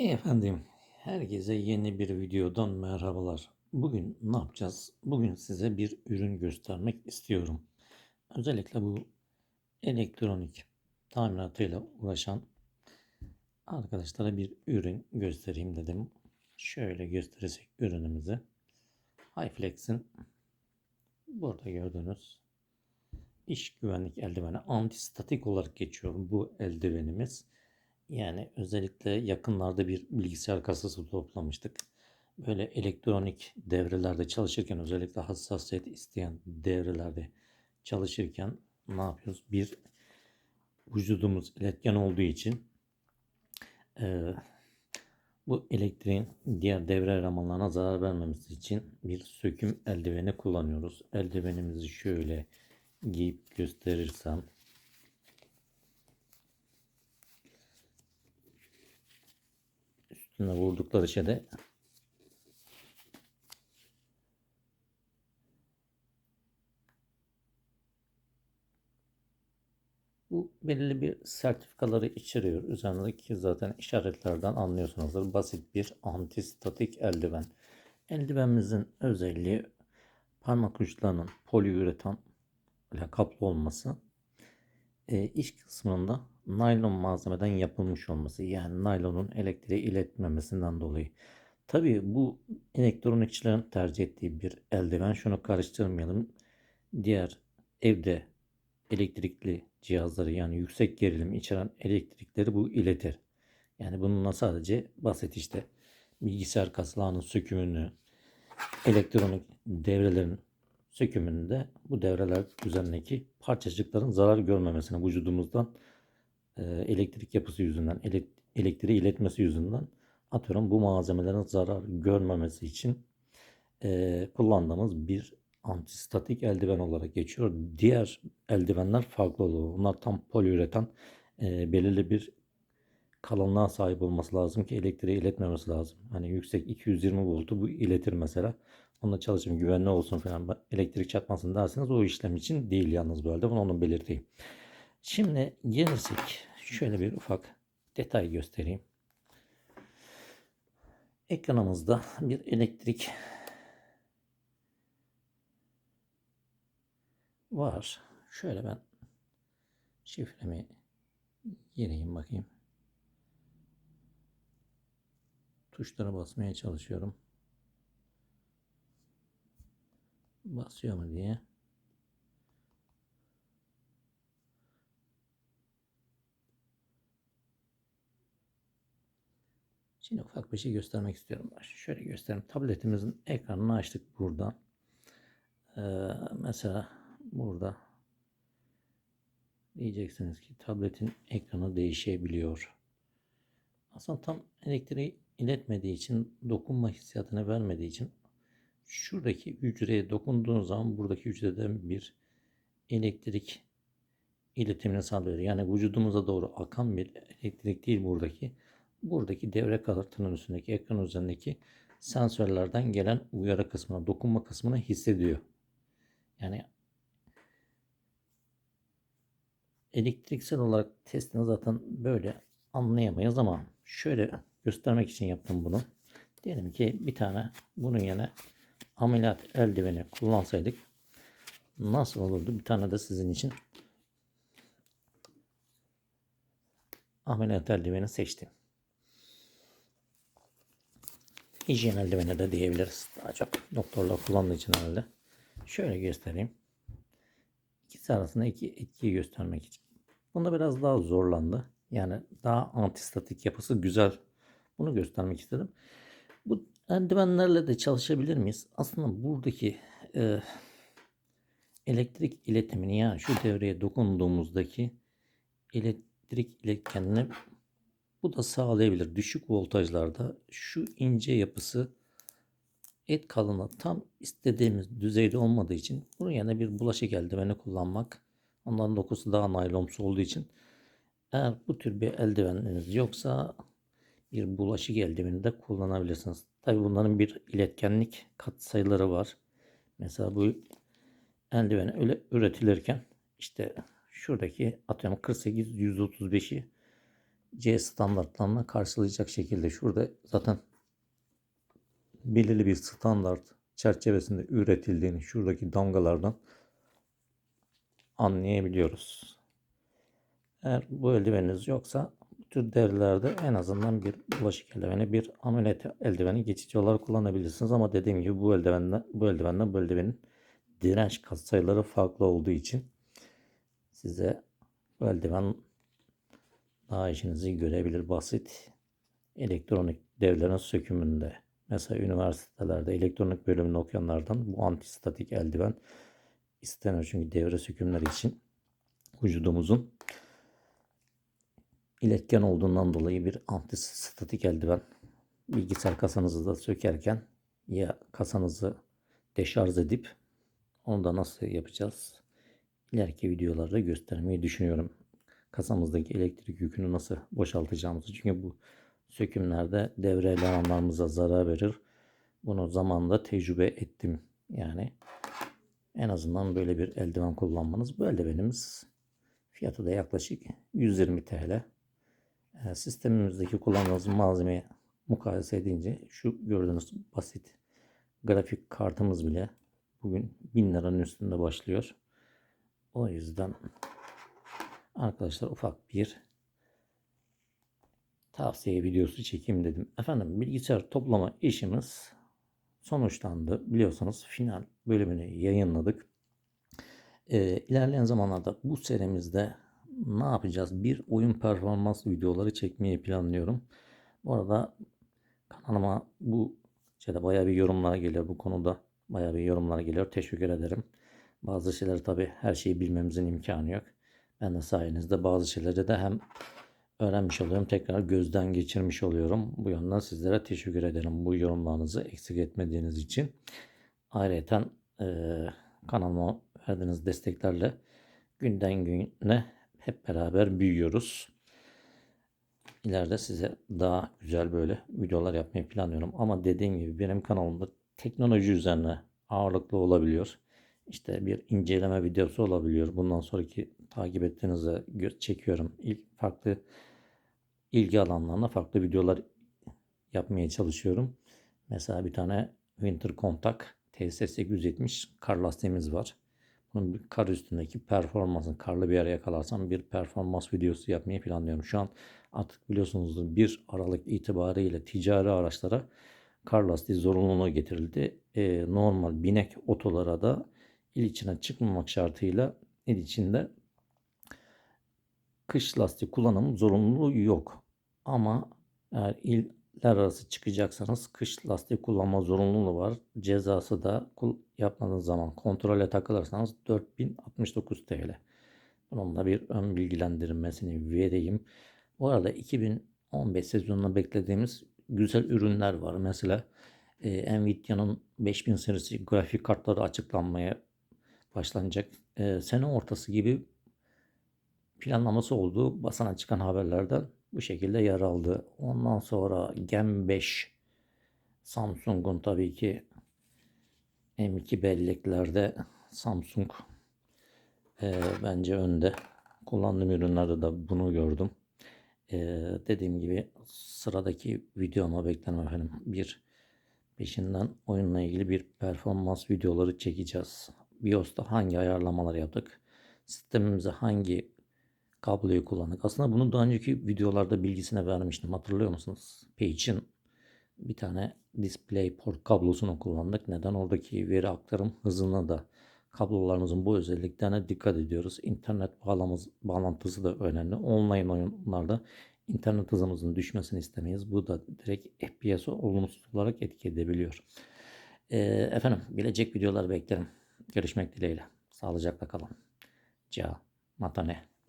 Efendim, herkese yeni bir videodan merhabalar. Bugün ne yapacağız? Bugün size bir ürün göstermek istiyorum. Özellikle bu elektronik tamiratıyla uğraşan arkadaşlara bir ürün göstereyim dedim. Şöyle gösterirsek ürünümüzü. Highflex'in burada gördüğünüz iş güvenlik eldiveni antistatik olarak geçiyor bu eldivenimiz. Yani özellikle yakınlarda bir bilgisayar kasası toplamıştık. Böyle elektronik devrelerde çalışırken özellikle hassasiyet isteyen devrelerde çalışırken ne yapıyoruz? Bir vücudumuz iletken olduğu için e, bu elektriğin diğer devre elemanlarına zarar vermemesi için bir söküm eldiveni kullanıyoruz. Eldivenimizi şöyle giyip gösterirsem üstüne vurdukları şeyde bu belirli bir sertifikaları içeriyor. Üzerindeki zaten işaretlerden anlıyorsunuzdur. Basit bir antistatik eldiven. Eldivenimizin özelliği parmak uçlarının poliüretan ile kaplı olması. E, iç kısmında naylon malzemeden yapılmış olması. Yani naylonun elektriği iletmemesinden dolayı. Tabii bu elektronikçilerin tercih ettiği bir eldiven. Şunu karıştırmayalım. Diğer evde elektrikli cihazları yani yüksek gerilim içeren elektrikleri bu iletir. Yani bununla sadece basit işte bilgisayar kaslarının sökümünü, elektronik devrelerin sökümünde bu devreler üzerindeki parçacıkların zarar görmemesine vücudumuzdan e, elektrik yapısı yüzünden, elektriği iletmesi yüzünden atıyorum bu malzemelerin zarar görmemesi için e, kullandığımız bir antistatik eldiven olarak geçiyor. Diğer eldivenler farklı oluyor. Bunlar tam poliüretan e, belirli bir kalınlığa sahip olması lazım ki elektriği iletmemesi lazım. Hani yüksek 220 voltu bu iletir mesela. Onunla çalışayım güvenli olsun falan elektrik çakmasın derseniz o işlem için değil yalnız böyle bunu onu belirteyim. Şimdi gelirsek şöyle bir ufak detay göstereyim. Ekranımızda bir elektrik var. Şöyle ben şifremi gireyim bakayım. Tuşlara basmaya çalışıyorum. Basıyor mu diye. Şimdi ufak bir şey göstermek istiyorum. Şöyle göstereyim. Tabletimizin ekranını açtık burada. Ee, mesela burada diyeceksiniz ki tabletin ekranı değişebiliyor. Aslında tam elektriği iletmediği için dokunma hissiyatını vermediği için şuradaki hücreye dokunduğunuz zaman buradaki hücreden bir elektrik iletimini sağlıyor. Yani vücudumuza doğru akan bir elektrik değil buradaki. Buradaki devre kartının üstündeki ekran üzerindeki sensörlerden gelen uyarı kısmına, dokunma kısmını hissediyor. Yani elektriksel olarak testini zaten böyle anlayamayız ama şöyle göstermek için yaptım bunu. Diyelim ki bir tane bunun yerine ameliyat eldiveni kullansaydık nasıl olurdu? Bir tane de sizin için ameliyat eldiveni seçtim. Hijyen eldiveni de diyebiliriz. Daha çok doktorlar kullandığı için herhalde. Şöyle göstereyim. İkisi arasında iki etkiyi göstermek için. Bunda biraz daha zorlandı. Yani daha antistatik yapısı güzel. Bunu göstermek istedim. Eldivenlerle de çalışabilir miyiz? Aslında buradaki e, elektrik iletimini yani şu devreye dokunduğumuzdaki elektrik iletkenini bu da sağlayabilir. Düşük voltajlarda şu ince yapısı et kalınlığı tam istediğimiz düzeyde olmadığı için bunun yerine bir bulaşık eldiveni kullanmak. Onların dokusu daha naylonsu olduğu için eğer bu tür bir eldiveniniz yoksa bir bulaşık eldiveni de kullanabilirsiniz. Tabi bunların bir iletkenlik katsayıları var. Mesela bu eldiven öyle üretilirken işte şuradaki atıyorum 48 135'i C standartlarına karşılayacak şekilde şurada zaten belirli bir standart çerçevesinde üretildiğini şuradaki damgalardan anlayabiliyoruz. Eğer bu eldiveniniz yoksa tür devrelerde en azından bir bulaşık eldiveni, bir ameliyat eldiveni geçici olarak kullanabilirsiniz. Ama dediğim gibi bu eldivenle bu eldivenle bu eldivenin direnç katsayıları farklı olduğu için size bu eldiven daha işinizi görebilir basit elektronik devlerin sökümünde. Mesela üniversitelerde elektronik bölümünü okuyanlardan bu antistatik eldiven istenir. Çünkü devre sökümleri için vücudumuzun iletken olduğundan dolayı bir antistatik eldiven bilgisayar kasanızı da sökerken ya kasanızı deşarj edip onu da nasıl yapacağız? İleriki videolarda göstermeyi düşünüyorum. Kasamızdaki elektrik yükünü nasıl boşaltacağımızı. Çünkü bu sökümlerde devre elemanlarımıza zarar verir. Bunu zamanında tecrübe ettim. Yani en azından böyle bir eldiven kullanmanız. Bu eldivenimiz fiyatı da yaklaşık 120 TL. Ee, Sistemimizdeki kullandığımız malzemeyi mukayese edince şu gördüğünüz basit grafik kartımız bile bugün 1000 liranın üstünde başlıyor. O yüzden arkadaşlar ufak bir tavsiye videosu çekeyim dedim. Efendim bilgisayar toplama işimiz sonuçlandı. Biliyorsunuz final bölümünü yayınladık. Ee, ilerleyen zamanlarda bu serimizde ne yapacağız? Bir oyun performans videoları çekmeyi planlıyorum. Bu arada kanalıma bu şeyde bayağı bir yorumlar geliyor bu konuda. Bayağı bir yorumlar geliyor. Teşekkür ederim. Bazı şeyler tabi her şeyi bilmemizin imkanı yok. Ben de sayenizde bazı şeyleri de hem öğrenmiş oluyorum. Tekrar gözden geçirmiş oluyorum. Bu yönden sizlere teşekkür ederim. Bu yorumlarınızı eksik etmediğiniz için. Ayrıca e, kanalıma verdiğiniz desteklerle günden güne hep beraber büyüyoruz. İleride size daha güzel böyle videolar yapmayı planlıyorum. Ama dediğim gibi benim kanalımda teknoloji üzerine ağırlıklı olabiliyor. İşte bir inceleme videosu olabiliyor. Bundan sonraki takip ettiğinizde çekiyorum. İlk farklı ilgi alanlarına farklı videolar yapmaya çalışıyorum. Mesela bir tane Winter Contact TS870 kar lastiğimiz var. Kar üstündeki performansın karlı bir yere yakalarsam bir performans videosu yapmayı planlıyorum. Şu an artık biliyorsunuz 1 Aralık itibariyle ticari araçlara kar lastiği zorunluluğu getirildi. E, normal binek otolara da il içine çıkmamak şartıyla il içinde kış lastiği kullanımı zorunluluğu yok. Ama eğer iller arası çıkacaksanız kış lastiği kullanma zorunluluğu var. Cezası da yapmadığınız zaman kontrole takılırsanız 4069 TL. Bunun da bir ön bilgilendirmesini vereyim. Bu arada 2015 sezonunda beklediğimiz güzel ürünler var. Mesela e, Nvidia'nın 5000 serisi grafik kartları açıklanmaya başlanacak. E, sene ortası gibi planlaması olduğu basına çıkan haberlerden bu şekilde yer aldı. Ondan sonra Gem 5 Samsung'un tabii ki M2 belleklerde Samsung e, bence önde. Kullandığım ürünlerde de bunu gördüm. E, dediğim gibi sıradaki videoma beklerim efendim. Bir peşinden oyunla ilgili bir performans videoları çekeceğiz. BIOS'ta hangi ayarlamalar yaptık? Sistemimize hangi kabloyu kullandık. Aslında bunu daha önceki videolarda bilgisine vermiştim. Hatırlıyor musunuz? Page'in bir tane DisplayPort kablosunu kullandık. Neden? Oradaki veri aktarım hızına da kablolarımızın bu özelliklerine dikkat ediyoruz. İnternet bağlamız, bağlantısı da önemli. Online oyunlarda internet hızımızın düşmesini istemeyiz. Bu da direkt FPS'i olumsuz olarak etki edebiliyor. Ee, efendim gelecek videolar beklerim. Görüşmek dileğiyle. Sağlıcakla kalın. Ciao. Matane.